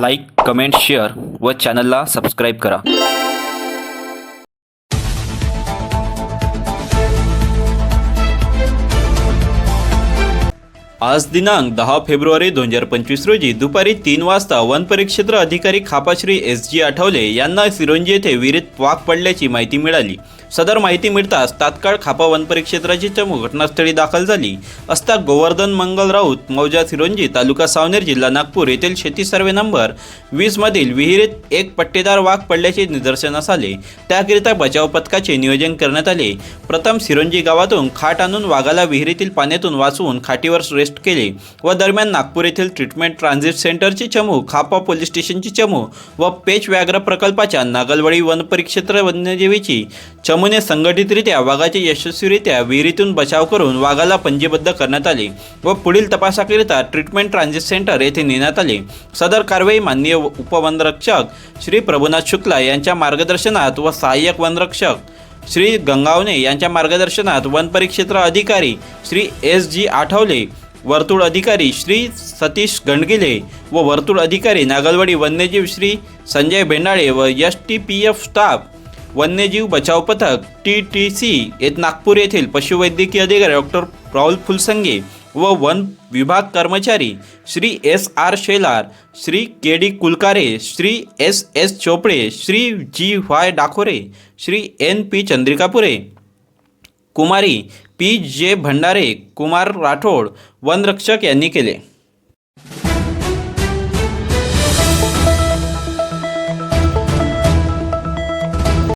Like comment share व चॅनलला subscribe करा. आज दिनांक दहा फेब्रुवारी दोन हजार पंचवीस रोजी दुपारी तीन वाजता वन परिक्षेत्र अधिकारी खापाश्री एस जी आठवले यांना सिरोंजी येथे विहिरीत वाघ पडल्याची माहिती मिळाली. सदर माहिती मिळताच तात्काळ खापा वन परिक्षेत्राची चमू घटनास्थळी दाखल झाली. असता गोवर्धन मंगल राऊत मौजा सिरोंजी तालुका सावनेर जिल्हा नागपूर येथील शेती सर्वे नंबर वीसमधील विहिरीत एक पट्टेदार वाघ पडल्याचे निदर्शनास आले. त्याकरिता बचाव पथकाचे नियोजन करण्यात आले. प्रथम सिरोंजी गावातून खाट आणून वाघाला विहिरीतील पाण्यातून वाचवून खाटीवर अरेस्ट केले व दरम्यान नागपूर येथील ट्रीटमेंट ट्रान्झिट सेंटरची चमू खापा पोलीस स्टेशनची चमू व पेच व्याघ्र प्रकल्पाच्या नागलवाडी वन परिक्षेत्र वन्यजीवीची चमूने संघटितरित्या वाघाचे यशस्वीरित्या विहिरीतून बचाव करून वाघाला पंजीबद्ध करण्यात आले व पुढील तपासाकरिता ट्रीटमेंट ट्रान्झिट सेंटर येथे नेण्यात आले. सदर कारवाई माननीय उपवनरक्षक श्री प्रभुनाथ शुक्ला यांच्या मार्गदर्शनात व सहाय्यक वनरक्षक श्री गंगावणे यांच्या मार्गदर्शनात वन परिक्षेत्र अधिकारी श्री एस जी आठवले वर्तुळ अधिकारी श्री सतीश गंडगिले व वर्तुळ अधिकारी नागलवाडी वन्यजीव श्री संजय भेंडाळे व S T P F staff वन्यजीव बचाव पथक टी टी सी येथ नागपूर येथील पशुवैद्यकीय अधिकारी डॉक्टर राहुल फुलसंगे व वन विभाग कर्मचारी Shri S R Shelar Shri K D Kulkare Shri S S Chopade Shri G Y Dakore Shri N P Chandrikapure कुमारी पी जे भंडारे कुमार राठोड वनरक्षक यांनी केले.